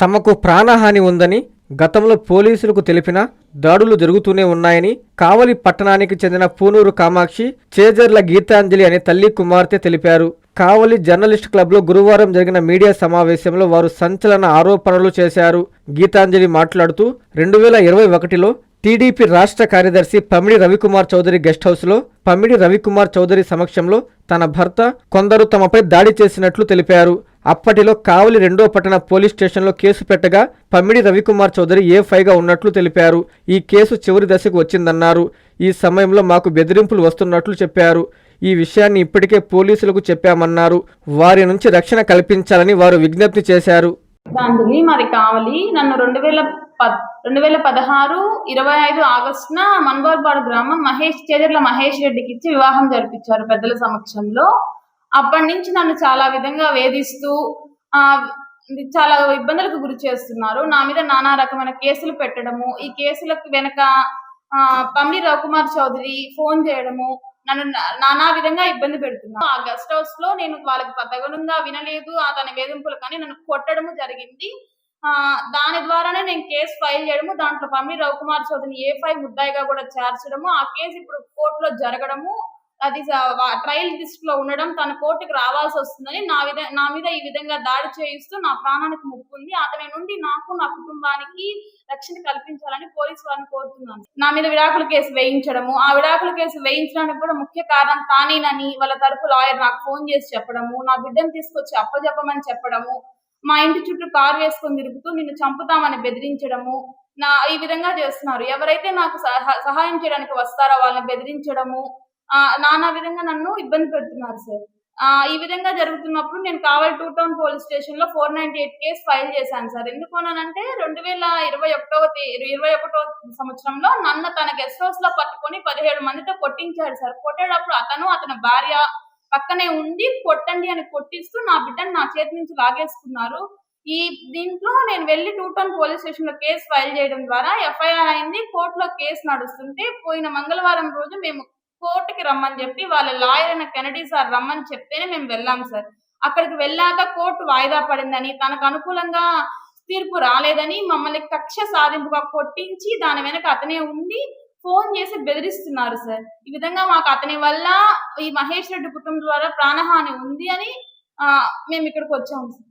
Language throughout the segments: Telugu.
తమకు ప్రాణహాని ఉందని గతంలో పోలీసులకు తెలిపినా దాడులు జరుగుతూనే ఉన్నాయని కావలి పట్టణానికి చెందిన పూనూరు కామాక్షి చేజర్ల గీతాంజలి అనే తల్లి కుమార్తె తెలిపారు. కావలి జర్నలిస్ట్ క్లబ్లో గురువారం జరిగిన మీడియా సమావేశంలో వారు సంచలన ఆరోపణలు చేశారు. గీతాంజలి మాట్లాడుతూ రెండు వేల ఇరవై ఒకటిలో టీడీపీ రాష్ట్ర కార్యదర్శి పమిడి రవికుమార్ చౌదరి గెస్ట్ హౌస్లో పమిడి రవికుమార్ చౌదరి సమక్షంలో తన భర్త కొందరు తమపై దాడి చేసినట్లు తెలిపారు. అప్పటిలో కావలి రెండో పట్టణ పోలీస్ స్టేషన్లో కేసు పెట్టగా పమ్మిడి రవికుమార్ చౌదరి ఏ ఫైగా ఉన్నట్లు తెలిపారు. ఈ కేసు చివరి దశకు వచ్చిందన్నారు. ఈ సమయంలో మాకు బెదిరింపులు వస్తున్నట్లు చెప్పారు. ఈ విషయాన్ని ఇప్పటికే పోలీసులకు చెప్పామన్నారు. వారి నుంచి రక్షణ కల్పించాలని వారు విజ్ఞప్తి చేశారు. గీతాంజలి మాది కావలి నన్ను రెండు వేల పద్ రెండు వేల పదహారు ఇరవై ఐదు ఆగస్టున మన్వర్పాడు గ్రామం మహేష్ చేదర్ల మహేష్ రెడ్డికి ఇచ్చి వివాహం జరిపించారు పెద్దల సమక్షంలో. అప్పటి నుంచి నన్ను చాలా విధంగా వేధిస్తూ ఆ చాలా ఇబ్బందులకు గురి చేస్తున్నారు. నా మీద నానా రకమైన కేసులు పెట్టడము ఈ కేసులకు వెనక ఆ పమ్మి రవికుమార్ చౌదరి ఫోన్ చేయడము నన్ను నానా విధంగా ఇబ్బంది పెడుతున్నా ఆ గెస్ట్ హౌస్లో నేను వాళ్ళకి తగనుంగా వినలేదు అతని వేధింపులు కానీ నన్ను కొట్టడము జరిగింది. ఆ దాని ద్వారానే నేను కేసు ఫైల్ చేయడము దాంట్లో పమ్మి రవికుమార్ చౌదరిని ఏ ఫైవ్ ముద్దాయిగా కూడా చేర్చడము ఆ కేసు ఇప్పుడు కోర్టులో జరగడము అది ట్రయల్ లిస్ట్లో ఉండడం తన కోర్టుకు రావాల్సి వస్తుందని నా విధ నా మీద ఈ విధంగా దాడి చేయిస్తూ నా ప్రాణానికి ముప్పు ఉంది. అతని నుండి నాకు నా కుటుంబానికి రక్షణ కల్పించాలని పోలీసు వారిని కోరుతున్నాను. నా మీద విడాకుల కేసు వేయించడము ఆ విడాకుల కేసు వేయించడానికి కూడా ముఖ్య కారణం తానేనని వాళ్ళ తరపు లాయర్ నాకు ఫోన్ చేసి చెప్పడము నా బిడ్డను తీసుకొచ్చి అప్పజెప్పమని చెప్పడము మా ఇంటి చుట్టూ కారు వేసుకొని తిరుగుతూ నిన్ను చంపుతామని బెదిరించడము నా ఈ విధంగా చేస్తున్నారు. ఎవరైతే నాకు సహ- సహాయం చేయడానికి వస్తారో వాళ్ళని బెదిరించడము నానా విధంగా నన్ను ఇబ్బంది పెడుతున్నారు సార్. ఆ ఈ విధంగా జరుగుతున్నప్పుడు నేను కావలి టూ టౌన్ పోలీస్ స్టేషన్లో four ninety eight case file చేశాను సార్. ఎందుకోనంటే రెండు వేల ఇరవై ఒకటో ఇరవై ఒకటో సంవత్సరంలో నన్ను తన గెస్ట్ హౌస్లో పట్టుకొని పదిహేడు మందితో కొట్టించాడు సార్. కొట్టేటప్పుడు అతను అతని భార్య పక్కనే ఉండి కొట్టండి అని కొట్టిస్తూ నా బిడ్డను నా చేతి నుంచి లాగేసుకున్నారు. ఈ దీంట్లో నేను వెళ్ళి టూ టౌన్ పోలీస్ స్టేషన్లో కేసు ఫైల్ చేయడం ద్వారా ఎఫ్ఐఆర్ అయింది కోర్టులో కేసు నడుస్తుంటే పోయిన మంగళవారం రోజు మేము కోర్టుకి రమ్మని చెప్పి వాళ్ళ లాయర్ అయిన కెనడీ సార్ రమ్మని చెప్తేనే మేము వెళ్ళాం సార్. అక్కడికి వెళ్ళాక కోర్టు వాయిదా పడిందని తనకు అనుకూలంగా తీర్పు రాలేదని మమ్మల్ని కక్ష సాధింపుగా కొట్టించి దాని వెనక అతనే ఉండి ఫోన్ చేసి బెదిరిస్తున్నారు సార్. ఈ విధంగా మాకు అతని వల్ల ఈ మహేష్ రెడ్డి కుటుంబం ద్వారా ప్రాణహాని ఉంది అని మేము ఇక్కడికి వచ్చాము సార్.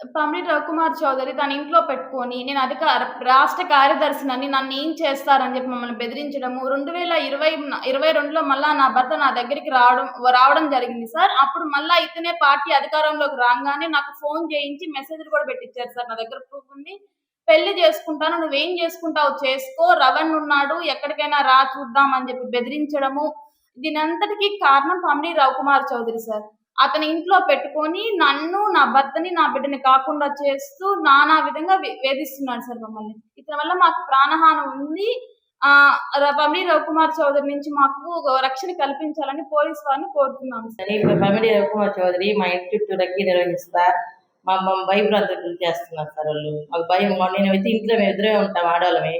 పమ్మిడి రవికుమార్ చౌదరి తన ఇంట్లో పెట్టుకొని నేను అధికార రాష్ట్ర కార్యదర్శినని నన్ను ఏం చేస్తారని చెప్పి మమ్మల్ని బెదిరించడము. రెండు వేల ఇరవై ఇరవై రెండులో మళ్ళా నా భర్త నా దగ్గరికి రావడం రావడం జరిగింది సార్. అప్పుడు మళ్ళా ఇతనే పార్టీ అధికారంలోకి రాగానే నాకు ఫోన్ చేయించి మెసేజ్లు కూడా పెట్టించారు సార్. నా దగ్గర ప్రూఫ్ ఉంది. పెళ్ళి చేసుకుంటాను నువ్వేం చేసుకుంటావు చేసుకో రవణ్ ఉన్నాడు ఎక్కడికైనా రా చూద్దాం అని చెప్పి బెదిరించడము. దీనంతటికీ కారణం పమ్మిడి రవికుమార్ చౌదరి సార్. అతని ఇంట్లో పెట్టుకొని నన్ను నా భర్తని నా బిడ్డని కాకుండా చేస్తూ నానా విధంగా వేధిస్తున్నాడు సార్ మమ్మల్ని. ఇతని వల్ల మాకు ప్రాణహాని ఉంది. ఆ రవికుమార్ చౌదరి నుంచి మాకు రక్షణ కల్పించాలని పోలీస్ వారిని కోరుతున్నాను సార్. నేను పమిడి రవికుమార్ చౌదరి మా ఇంటి చుట్టూ రగ్గి నిర్వహిస్తారు మా మా భయభ్రాంతులు చేస్తున్నారు సార్ వాళ్ళు. మాకు భయం నేను అయితే ఇంట్లో మేము ఇద్దరే ఉంటాం ఆడవాళ్ళమే.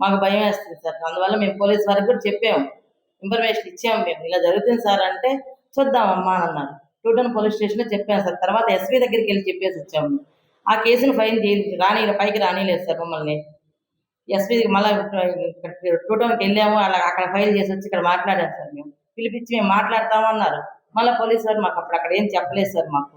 మాకు భయం వేస్తుంది సార్. అందువల్ల మేము పోలీస్ వారికి కూడా చెప్పాము. ఇన్ఫర్మేషన్ ఇచ్చాము మేము. ఇలా జరుగుతుంది సార్ అంటే చూద్దాం అమ్మా అన్నారు. టూటన్ పోలీస్ స్టేషన్లో చెప్పాను సార్. తర్వాత ఎస్పీ దగ్గరికి వెళ్ళి చెప్పేసి వచ్చాము. ఆ కేసును ఫైన్ చేయ రాని పైకి రానిలేదు సార్ మమ్మల్ని. ఎస్పీ మళ్ళీ టూటన్కి వెళ్ళాము. అలా అక్కడ ఫైల్ చేసి వచ్చి ఇక్కడ మాట్లాడారు సార్ మేము. పిలిపించి మేము మాట్లాడతామన్నారు. మళ్ళీ పోలీస్ సార్ మాకు అప్పుడు అక్కడ ఏం చెప్పలేదు సార్ మాకు.